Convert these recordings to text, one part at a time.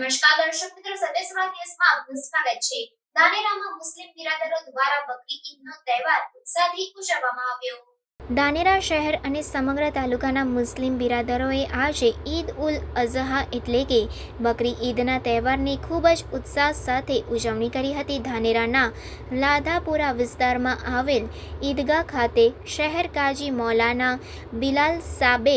દર્શક મિત્રો સદેશવાળા ન્યૂઝમાં આપનું સ્વાગત છે. દાનેરામાં મુસ્લિમ બિરાદરો દ્વારા બકરી ઈદનો તહેવાર ઉત્સાહથી ઉજવવામાં આવ્યો. દાનેરા શહેર અને સમગ્ર તાલુકાના મુસ્લિમ બિરાદરોએ આજે ઈદ ઉલ અઝહા એટલે કે બકરી ઈદના તહેવારની ખૂબ જ ઉત્સાહ સાથે ઉજવણી કરી હતી. ધાનેરાના લાધાપુરા વિસ્તારમાં આવેલ ઈદગાહ ખાતે શહેર કાજી મૌલાના બિલાલ સાબે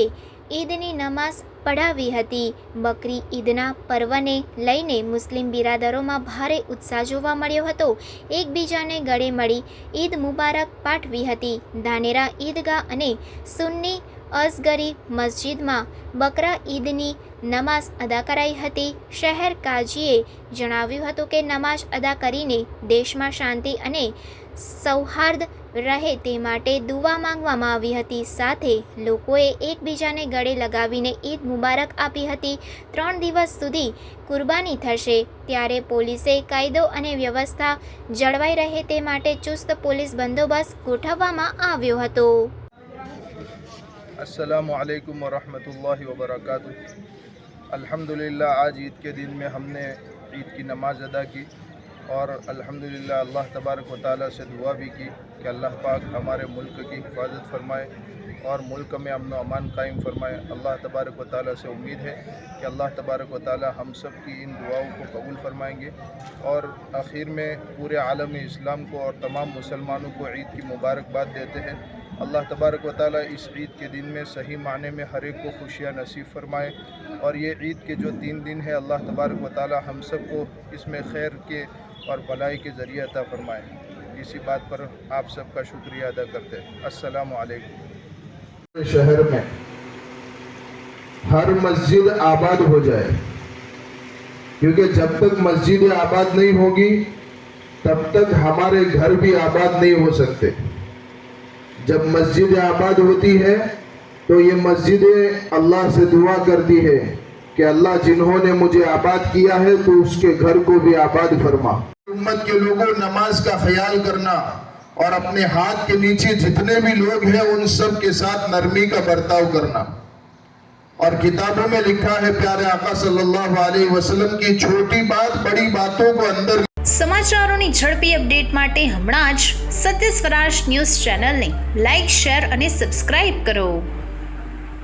ઈદની નમાઝ પઢાવી હતી. બકરી ઈદના પર્વને લઈને મુસ્લિમ બિરાદરોમાં ભારે ઉત્સાહ જોવા મળ્યો હતો. એકબીજાને ગળે મળી ઈદ મુબારક પાઠવી હતી. ધાનેરા ઈદગાહ અને સુન્ની અસગરી મસ્જિદમાં બકરા ઈદની નમાઝ અદા કરાઈ હતી. શહેર કાજીએ જણાવ્યું હતું કે નમાઝ અદા કરીને દેશમાં શાંતિ અને સૌહાર્દ રહે તે માટે દુવા માંગવામાં આવી હતી સાથે લોકોએ એકબીજાને ગળે લગાવીને ઈદ મુબારક આપી હતી ત્રણ દિવસ સુધી કુરબાની થશે ત્યારે પોલીસે કાયદો અને વ્યવસ્થા જળવાઈ રહે તે માટે ચુસ્ત પોલીસ બંદોબસ્ત ગોઠવવામાં આવ્યો હતો السلام علیکم ورحمۃ اللہ وبرکاتہ الحمد للہ آج عید کے دن میں ہم نے عید کی نماز ادا کی اور الحمدللہ اللہ تبارک و تعالیٰ سے دعا بھی کی کہ اللہ پاک ہمارے ملک کی حفاظت فرمائے اور ملک میں امن و امان قائم فرمائے۔ اللہ تبارک و تعالیٰ سے امید ہے کہ اللہ تبارک و تعالیٰ ہم سب کی ان دعاؤں کو قبول فرمائیں گے اور آخر میں پورے عالم اسلام کو اور تمام مسلمانوں کو عید کی مبارکباد دیتے ہیں۔ اللہ تبارک و تعالیٰ اس عید کے دن میں صحیح معنی میں ہر ایک کو خوشیاں نصیب فرمائے اور یہ عید کے جو تین دن ہے اللہ تبارک و تعالیٰ ہم سب کو اس میں خیر کے اور بلائی کے ذریعے عطا فرمائے۔ اسی بات پر آپ سب کا شکریہ ادا کرتے ہیں۔ السلام علیکم۔ شہر میں ہر مسجد آباد ہو جائے، کیونکہ جب تک مسجد آباد نہیں ہوگی، تب تک ہمارے گھر بھی آباد نہیں ہو سکتے۔ جب مسجد آباد ہوتی ہے، تو یہ مسجدیں اللہ سے دعا کرتی ہے کہ اللہ جنہوں نے مجھے آباد کیا ہے، تو اس کے گھر کو بھی آباد فرما۔ امت کے لوگوں، نماز کا خیال کرنا اور اپنے ہاتھ کے نیچے جتنے بھی لوگ ہیں، ان سب کے ساتھ نرمی کا برتاؤ کرنا۔ اور کتابوں میں لکھا ہے، پیارے آقا صلی اللہ علیہ وسلم کی چھوٹی بات بڑی باتوں کو اندر સમાચારોની ઝડપી અપડેટ માટે હમણાં ستیس فراش نیوز چینل نے لائک شیئر અને سبسکرائب کرو